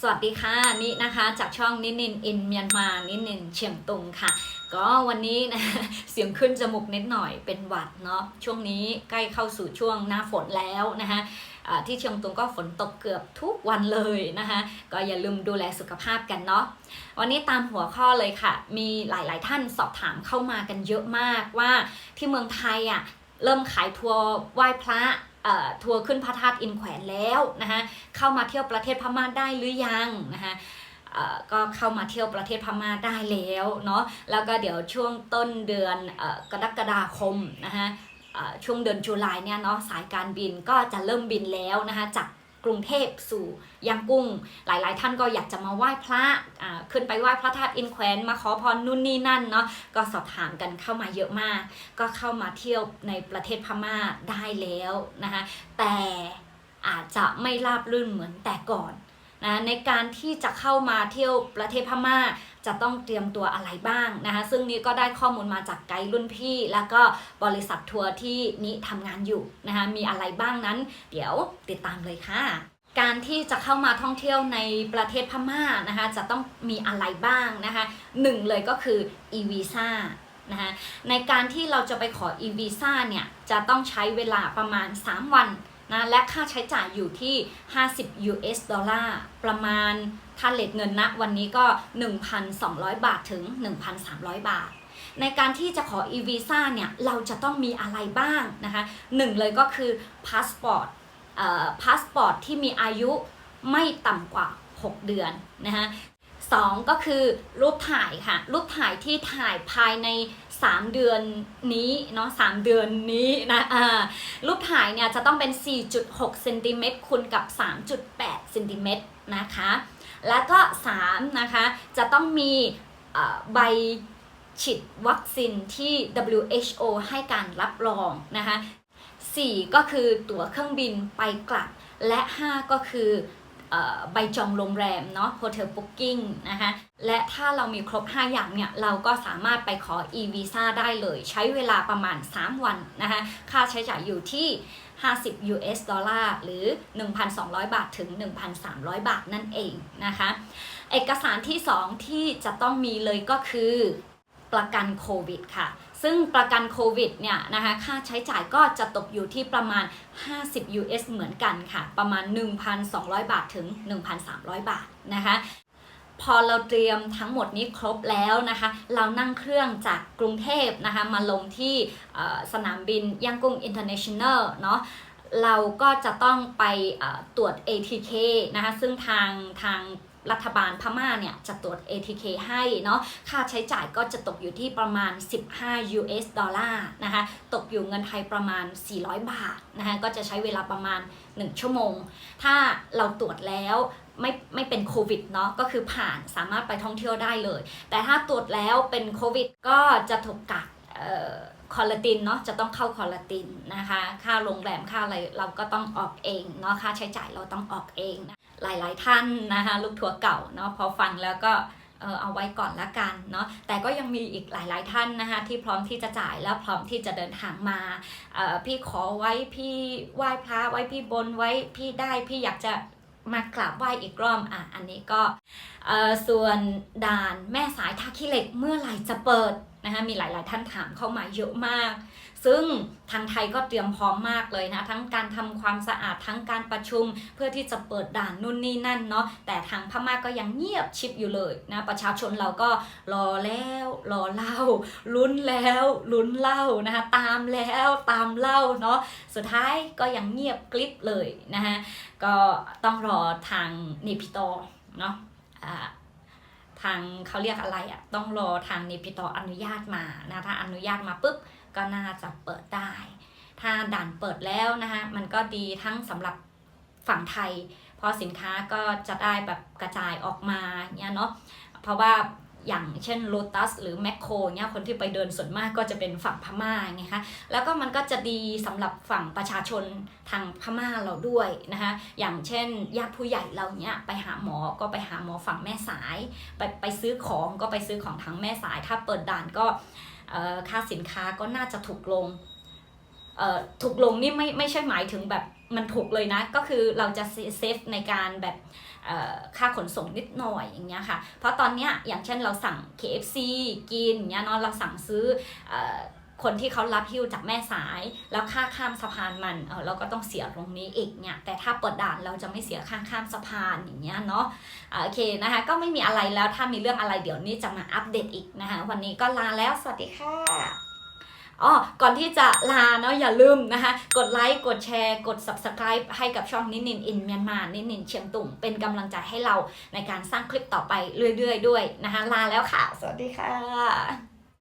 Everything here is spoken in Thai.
สวัสดีค่ะนี่นะคะจากช่องนินินอินเมียนมานินินเชียงตุงค่ะ ก็วันนี้นะเสียงขึ้นจมูกนิดหน่อยเป็นหวัดเนาะช่วงนี้ใกล้เข้าสู่ช่วงหน้าฝนแล้วนะคะที่เชียงตุงก็ฝนตกเกือบทุกวันเลยนะคะก็อย่าลืมดูแลสุขภาพกันเนาะวันนี้ตามหัวข้อเลยค่ะ มีหลาย ๆ ท่านสอบถามเข้ามากันเยอะมากว่าที่เมืองไทยอะเริ่มขายทัวร์ไหว้พระ ทัวร์ขึ้นพระธาตุอินแขวนแล้วนะคะเข้ามาเที่ยวประเทศพม่าได้หรือยังนะคะก็เข้ามาเที่ยวประเทศพม่าได้แล้วเนาะแล้วก็เดี๋ยวช่วงต้นเดือนอกรกฎาคมนะคะช่วงเดือนจุลายเนี่ยเนาะสายการบินก็จะเริ่มบินแล้วนะคะจาก กรุงเทพสู่ยังกุ้ง หลายๆ ท่านก็อยากจะมาไหว้พระขึ้นไปไหว้พระธาตุอินแควนมาขอพรนู่นนี่นั่นเนาะก็สอบถามกันเข้ามาเยอะมาก ก็เข้ามาเที่ยวในประเทศพม่าได้แล้วนะคะแต่อาจจะไม่ราบรื่นเหมือนแต่ก่อน นะในการที่จะเข้ามาเที่ยวประเทศพม่า จะต้องเตรียมตัวอะไรบ้างนะคะซึ่งนี้ก็ได้ข้อมูลมาจากไกด์รุ่นพี่ แล้วก็บริษัททัวร์ที่นี้ทำงานอยู่นะคะมีอะไรบ้างนั้น เดี๋ยวติดตามเลยค่ะการที่จะเข้ามาท่องเที่ยวในประเทศพม่านะคะจะต้องมีอะไรบ้างนะคะหนึ่งเลยก็คือ e-visa นะคะในการที่เราจะไปขอ e-visa เนี่ยจะต้องใช้เวลาประมาณ 3 วัน นะและค่าใช้จ่ายอยู่ที่ 50 US ดอลลาร์ประมาณค่าเลทเงินณวันนี้ก็ 1,200 บาทถึง 1,300 บาท ในการที่จะขอ e-visa เนี่ย เราจะต้องมีอะไรบ้างนะคะหนึ่งเลยก็คือพาสปอร์ตพาสปอร์ตที่มีอายุไม่ต่ำกว่า 6 เดือนนะคะ สองก็คือรูปถ่ายค่ะ รูปถ่ายที่ถ่ายภายใน 3 เดือนนี้เนาะ3เดือนนี้นะอ่ารูปถ่ายเนี่ยจะต้องเป็น 4.6เซนติเมตรคูณกับ 3.8เซนติเมตรนะคะ แล้วก็3นะคะจะต้องมีใบฉีดวัคซีนที่ WHO ให้การรับรองนะคะ4ก็คือตั๋วเครื่องบินไปกลับ และ 5 ก็คือ ใบจองโรงแรมเนาะ Hotel Booking นะคะและถ้าเรามีครบ 5 อย่างเนี่ย เราก็สามารถไปขอ e-visa ได้เลย ใช้เวลาประมาณ 3 วันนะคะค่าใช้จ่ายอยู่ที่ 50 US ดอลลาร์หรือ 1,200 บาทถึง 1,300 บาทนั่นเองนะคะ เอกสารที่ 2 ที่จะต้องมีเลยก็คือ ประกันโควิดค่ะ ซึ่งประกันโควิดเนี่ยนะคะค่าใช้จ่ายก็จะตกอยู่ที่ประมาณ 50 US เหมือนกันค่ะ ประมาณ 1,200 บาทถึง 1,300 บาทนะคะพอเราเตรียมทั้งหมดนี้ครบแล้วนะคะ เรานั่งเครื่องจากกรุงเทพนะคะ มาลงที่สนามบินย่างกุ้ง international เนาะเราก็จะต้องไปตรวจ ATK นะคะ ซึ่งทางทาง รัฐบาลพม่าเนี่ยจะตรวจ ATK ให้เนาะค่าใช้จ่ายก็จะตกอยู่ที่ประมาณ 15 US ดอลลาร์นะคะตกอยู่เงินไทยประมาณ 400 บาทนะคะก็จะใช้เวลาประมาณ 1 ชั่วโมง ถ้าเราตรวจแล้วไม่ไม่เป็นโควิดเนาะก็คือผ่านสามารถไปท่องเที่ยวได้เลย แต่ถ้าตรวจแล้วเป็นโควิดก็จะถูกกักเอ่อคอลลาตินเนาะจะต้องเข้าคอลลาตินนะคะ ค่าโรงแรมค่าอะไรเราก็ต้องออกเองเนาะค่าใช้จ่ายเราต้องออกเองนะ หลาย ๆ ท่านนะคะลูกทัวร์เก่าเนาะพอฟังแล้วก็เออเอาไว้ก่อนละกันเนาะแต่ก็ยังมีอีกหลาย ๆ ท่านนะคะที่พร้อมที่จะจ่ายและพร้อมที่จะเดินทางมาเออพี่ขอไว้พี่ไหว้พระไว้พี่บนไว้พี่ได้พี่อยากจะมากราบไหว้อีกรอบอะอันนี้ก็เออส่วนด่านแม่สายท่าขี้เหล็กเมื่อไหร่จะเปิด นะคะมีหลายๆท่านถามเข้ามาเยอะมาก ซึ่งทางไทยก็เตรียมพร้อมมากเลยนะ ทั้งการทำความสะอาดทั้งการประชุม เพื่อที่จะเปิดด่านนู่นนี่นั่นเนาะแต่ทางพม่าก็ยังเงียบชิบอยู่เลยนะประชาชนเราก็รอแล้วรอเล่าลุ้นแล้วลุ้นเล่านะคะตามแล้วตามเล่าเนาะสุดท้ายก็ยังเงียบกลิบเลยนะคะก็ต้องรอทางนิพิโตเนาะอ่า ทางเขาเรียกอะไรอะ่ะต้องรอทางนิพิตออนุญาตมานะถ้าอนุญาตมาปุ๊บก็น่าจะเปิดได้ ถ้าด่านเปิดแล้วนะคะมันก็ดีทั้งสำหรับฝั่งไทย เพราะสินค้าก็จะได้แบบกระจายออกมาเนี่ยเนาะเพราะว่า อย่างเช่น Lotus หรือแมคโครเนี่ยคนที่ไปเดินส่วนมากก็จะเป็นฝั่งพม่าไงคะแล้วก็มันก็จะดีสำหรับฝั่งประชาชนทางพม่าเราด้วยนะคะอย่างเช่นญาติผู้ใหญ่เราเนี่ยไปหาหมอก็ไปหาหมอฝั่งแม่สาย ไปไปซื้อของก็ไปซื้อของทางแม่สาย ถ้าเปิดด่านก็ค่าสินค้าก็น่าจะถูกลงถูกลงนี่ไม่ไม่ใช่หมายถึงแบบมันถูกเลยนะ ก็คือเราจะเซฟในการแบบ ค่าขนส่งนิดหน่อยอย่างเงี้ยค่ะ เพราะตอนเนี้ยอย่างเช่นเราสั่ง KFC กินเงี้ยเนาะเราสั่งซื้ออคนที่เขารับหิ้วจากแม่สาย แล้วค่าข้ามสะพานมันเออเราก็ต้องเสียตรงนี้อีกเนี่ยแต่ถ้าเปิดด่านเราจะไม่เสียค่าข้ามสะพานอย่างเงี้ยเนาะโอเคนะคะ ก็ไม่มีอะไรแล้วถ้ามีเรื่องอะไรเดี๋ยวนี้จะมาอัปเดตอีกนะคะ วันนี้ก็ลาแล้วสวัสดีค่ะ อ๋อก่อนที่จะลาเนาะอย่าลืมนะคะ กดไลค์ กดแชร์ กด subscribe ให้กับช่องนินนินอินเมียนมานินนินเชียงตุงเป็นกำลังใจให้เราในการสร้างคลิปต่อไปเรื่อยๆ ด้วยนะคะ ลาแล้วค่ะ สวัสดีค่ะ